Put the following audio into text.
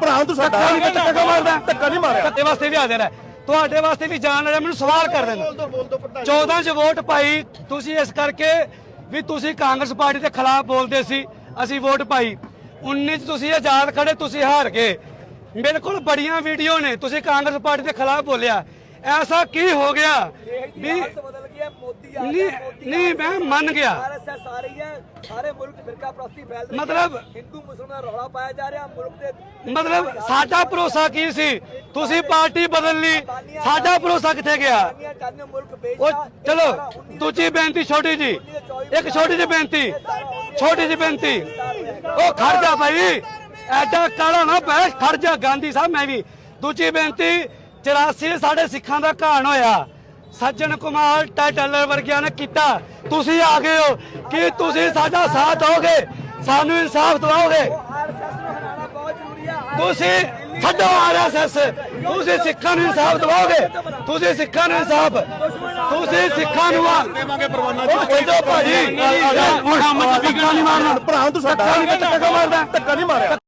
ਭਰਾ ਤੂੰ ਸਾਡਾ ਧੱਕਾ ਨਹੀਂ ਧੱਕਾ ਮਾਰਦਾ। ਧੱਕਾ ਨਹੀਂ ਮਾਰਿਆ। ਧੱਕੇ ਵਾਸਤੇ ਵੀ ਹਾਜ਼ਰ ਹੈ ਤੁਹਾਡੇ ਵਾਸਤੇ ਵੀ ਜਾਣ ਵਾਲਾ ਮੈਨੂੰ ਸਵਾਲ ਕਰ ਦੇਣਾ। 14 ਚ ਵੋਟ ਪਾਈ। ਤੁਸੀਂ ਇਸ ਕਰਕੇ ਵੀ ਤੁਸੀਂ ਕਾਂਗਰਸ ਪਾਰਟੀ ਦੇ ਖਿਲਾਫ ਬੋਲਦੇ ਸੀ। ਅਸੀਂ ਵੋਟ ਪਾਈ। 19 ਚ ਤੁਸੀਂ ਆਜ਼ਾਦ ਖੜੇ ਤੁਸੀਂ ਹਾਰ ਗਏ। ਮੇਰੇ ਕੋਲ ਬੜੀਆਂ ਵੀਡੀਓ ਨੇ। ਤੁਸੀਂ ਕਾਂਗਰਸ ਪਾਰਟੀ ਦੇ ਖਿਲਾਫ ਬੋਲਿਆ। ਐਸਾ ਕੀ ਹੋ ਗਿਆ? ਵੀ ਬਦਲ ਗਿਆ ਮੋਦੀ ਆ ਨਹੀਂ ਨਹੀਂ ਮੈਂ ਮੰਨ ਗਿਆ। ਆਰਐਸਐਸ ਆ ਰਹੀ ਹੈ। ਸਾਰੇ ਮੁਲਕ 'ਚ ਫਿਰਕਾ ਪ੍ਰਸਤੀ ਫੈਲ ਰਹੀ ਹੈ। ਮਤਲਬ- ਹਿੰਦੂ ਮੁਸਲਮਾਨ ਰੌਲਾ ਪਾਇਆ ਜਾ ਰਿਹਾ। ਮੁਲਕ ਦੇ ਮਤਲਬ ਸਾਡਾ ਭਰੋਸਾ ਕੀ ਸੀ? ਤੁਸੀਂ ਪਾਰਟੀ ਬਦਲ ਲਈ। ਸਾਡਾ ਭਰੋਸਾ ਕਿੱਥੇ ਗਿਆ? ਉਹ ਚਲੋ ਦੂਜੀ ਬੇਨਤੀ ਛੋਟੀ ਜੀ। ਇੱਕ ਛੋਟੀ ਜਿਹੀ ਬੇਨਤੀ। ਛੋਟੀ ਜਿਹੀ ਬੇਨਤੀ। ਉਹ ਖੜ ਜਾ ਭਾਈ। ਐਡਾ ਕਾਲਾ ਨਾ ਪੈ ਖੜ ਜਾ। ਗਾਂਧੀ ਸਾਹਿਬ ਮੈਂ ਵੀ। ਦੂਜੀ ਬੇਨਤੀ 84 ਸਾਡੇ ਸਿੱਖਾਂ ਦਾ ਘਾਣ ਹੋਇਆ। ਸੱਜਣ ਕੁਮਾਰ ਟਾਈਟਲਰ ਵਰਗਿਆਂ ਨੇ ਕੀਤਾ। ਤੁਸੀਂ ਆ ਗਏ ਹੋ। ਕਿ ਤੁਸੀਂ ਸਾਡਾ ਸਾਥ ਦੋਗੇ ਸਾਨੂੰ ਇਨਸਾਫ ਦਿਵਾਓਗੇ? ਨੂੰ ਹਟਾਉਣਾ ਬਹੁਤ ਜ਼ਰੂਰੀ ਹੈ ਤੁਸੀਂ ਛੱਡੋ ਆਰਐਸਐਸ ਤੁਸੀਂ ਸਿੱਖਾਂ ਨੂੰ ਇਨਸਾਫ ਦਿਵਾਓਗੇ? ਤੁਸੀਂ ਸਿੱਖਾਂ ਨੂੰ ਇਨਸਾਫ। ਤੁਸੀਂ ਸਿੱਖਾਂ ਨੂੰ ਆ ਦੇਵਾਂਗੇ ਪਰਵਾਨਾ ਉਹ ਛੱਡੋ ਭਾਜੀ। ਹਮ ਧੱਕਾ ਨਹੀਂ ਮਾਰਨਾ। ਭਰਾ ਤੂੰ ਸਾਡਾ ਧੱਕਾ ਮਾਰਦਾ? ਧੱਕਾ ਨਹੀਂ ਮਾਰਿਆ।